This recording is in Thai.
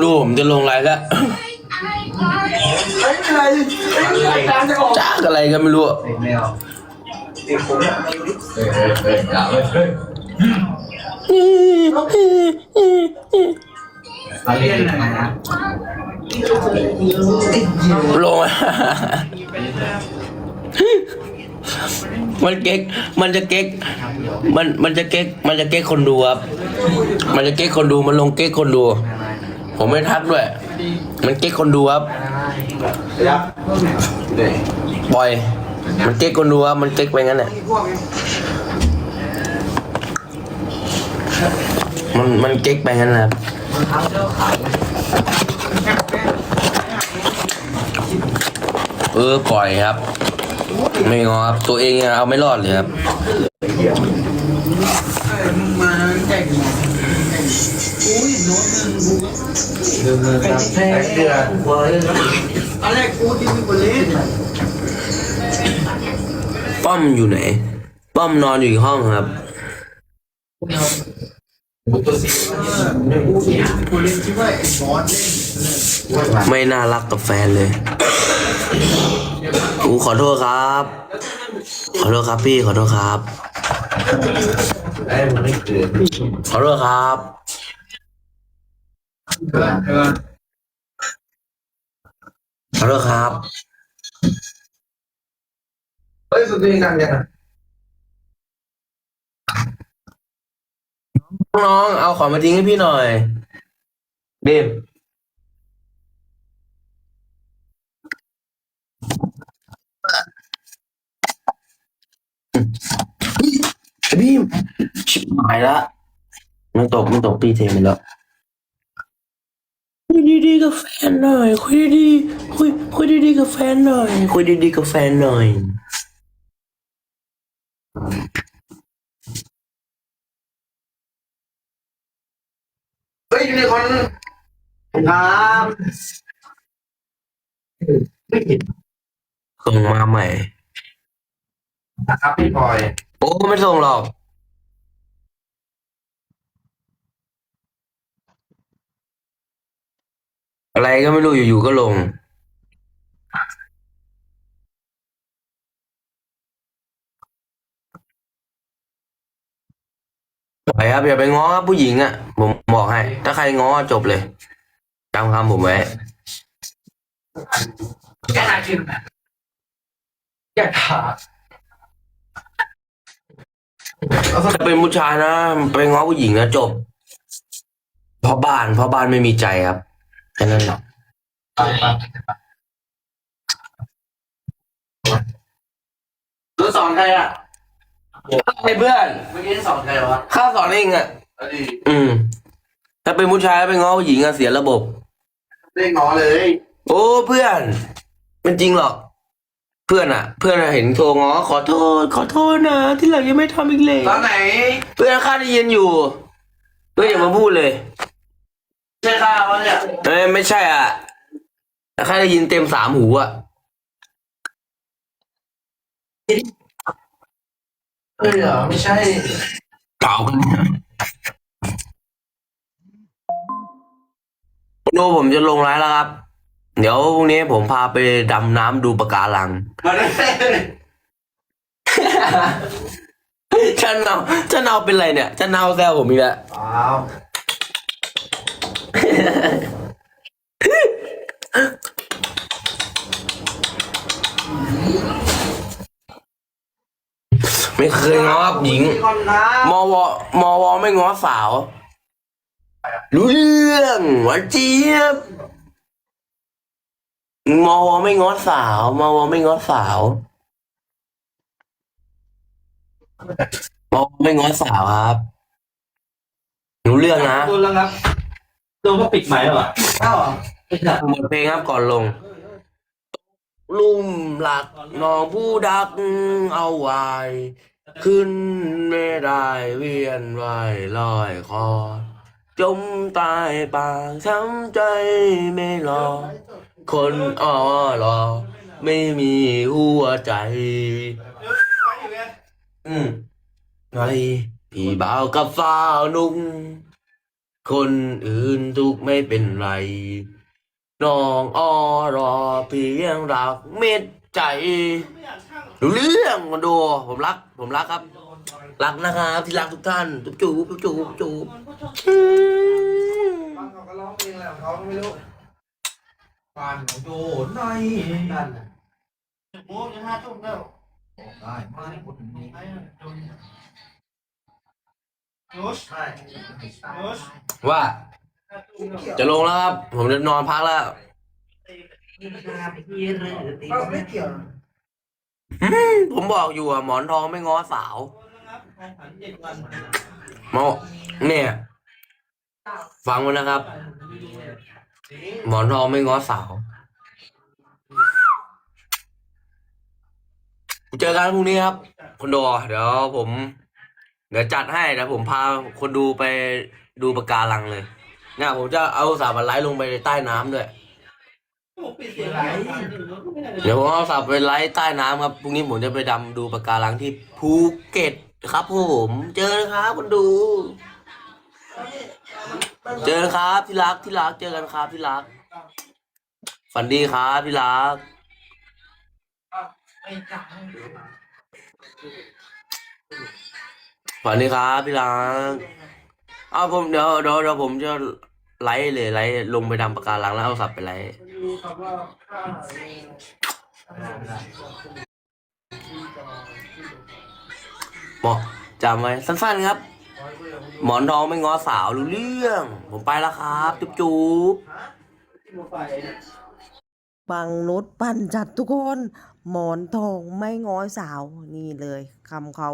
ดูผมจะลงไลน์แล้วไม่เป็นไรรายการจะออกจ้ากอะไรกันไม่รู้อะเอาเด็กผมเนี่ยเฮ้ยเฮ้ยเฮ้ยอย่าเลยเฮ้ยมาเล่นน่อยนะลงอะมันเก๊กมันจะเก๊กมันมันจะเก๊กมันจะเก๊กคนดูครับ มันจะเก๊กคนดูมันลงเก๊กคนดู ผมไม่ทักด้วย มันเก๊กคนดูครับปล่อย มันเก๊กคนดูครับมันเก๊กไปงั้นแหละมันมันเก๊กไปงั้นนะครับเออปล่อยครับ ไม่งอครับ ตัวเองเอาไม่รอดเลยครับ ดินเดินครับแพ้เดือดเว้ยตอนแรกกูที่มีคนเล่นป้อมอยู่ไหน ป้อมนอนอยู่อีกห้องครับไม่น่ารักกับแฟนเลยอูขอโทษครับ ขอโทษครับพี่ขอโทษครับ ขอโทษครับ เออเออขอโทษครับ เฮ้ยสุดที่กันยังไงน้องๆเอาของมาทิ้งให้พี่หน่อยเดมพี่ชิบหายละ มันตกมันตกพี่เทไปแล้ว คุยดีๆกับแฟนหน่อย คุยดีๆคุยคุยดีๆกับแฟนหน่อย คุยดีๆกับแฟนหน่อยเฮ้ยยูนิคอร์นครับส่งมาใหม่นะครับพี่พลอย โอ้ไม่ส่งหรอก อะไรก็ไม่รู้อยู่ๆก็ลงปล่อยครับอย่าไปง้อครับผู้หญิงอะ ผมบอกให้ ถ้าใครง้อจบเลยจำคำผมไว้แค่ท่าถ้าเป็นผู้ชายนะ ไปง้อผู้หญิงนะจบเพราะบ้านเพราะบ้านไม่มีใจครับ ค่นั้นแหละไปไปตัวสอนใครอะไอ้เพื่อนเมื่อกี้สอนใครวะข้าสอนเองอะอดีอืม ถ้าเป็นผู้ชายไปง้อผู้หญิงอะเสียระบบ เล่นง้อเลย โอ้เพื่อนมันจริงหรอก เพื่อนอะเพื่อนอะเห็นโทรง้อขอโทษ ขอโทษนะที่หลังยังไม่ทำอีกเลยตอนไหน เพื่อนข้าได้ยินอยู่ เพื่อนอย่ามาพูดเลย ใช่ข้าวะเนี่ยเอ้ยไม่ใช่อะแต่ข้าได้ยินเต็มสามหูอะเฮ้ยเหรอไม่ใช่ เก่ากันเนี่ยโน้ผมจะลงไลน์แล้วครับ เดี๋ยวพรุ่งนี้ผมพาไปดำน้ำดูปะการัง มาได้ฉันเอาฉันเอาเป็นไรเนี่ยฉันเอาแซวผมอีกแล้ว อ้าว ไม่เคยง้อหญิงคอนครับมวมวไม่ง้อสาว รู้เรื่องหวานเจี๊ยบมวไม่ง้อสาวมวไม่ง้อสาวมวไม่ง้อสาวครับรู้เรื่องนะตัวแล้วครับ ตัวก็ปิดไหมค์แล้วเหรออ้าวเหรอหมดเพลงครับก่อนลง ลุ่มหลักน้องผู้ดักเอาไว้ขึ้นไม่ได้เวียนว่ายลอยคอ จมตายปากช้ำใจไม่รอ คนอ้อรอ ไม่มีหัวใจ อืมไงพี่บ่าวกับสาวนุ่ง คนอื่นทุกไม่เป็นไร น้องออรอเพียงรักเม็ดใจรู้เรื่องมาดูผมรัก ผมรักครับ รักนะครับที่รักทุกท่านจุ๊บจูบจุ๊บจูบจูบอืมบางเขาก็ร้องเพลงอะไรของเขาไม่รู้ปานของโจรในนั่นน่ะโอ้ยห้าทุ่มแล้วได้มาพูดถึงนี้ ว่า จะลงแล้วครับ ผมจะนอนพักแล้วไม่เกี่ยวผมบอกอยู่อะหมอนทองไม่ง้อสาวหมอเนี่ยฟังไว้นะครับ หมอนทองไม่ง้อสาวเจอกันพรุ่งนี้ครับคนดูเดี๋ยวผม เดี๋ยวจัดให้เดี๋ยวผมพาคนดูไปดูปะการังเลยเนี่ยผมจะเอาสาบไลท์ลงไปในใต้น้ำด้วย เดี๋ยวผมเอาสับไปไลฟ์ใต้น้ำครับพรุ่งนี้ผมจะไปดำดูปะการังที่ภูเก็ตครับผมเจอกันครับคนดู เจอครับที่รักที่รักเจอกันครับที่รัก ฝันดีครับที่รัก ฝันดีครับที่รักเอาวผมเดี๋ยวเดี๋ยวเดี๋ยวผมจะไลฟ์เลยไลฟ์ลงไปดำปะการังแล้วเอาสับไปไลฟ์หมอจำไว้สั้นๆครับ หมอนทองไม่ง้อสาวรู้เรื่อง ผมไปแล้วครับ จุ๊บจุ๊บฟังนุชปั่นจัดทุกคน หมอนทองไม่ง้อสาวนี่เลยคำเขา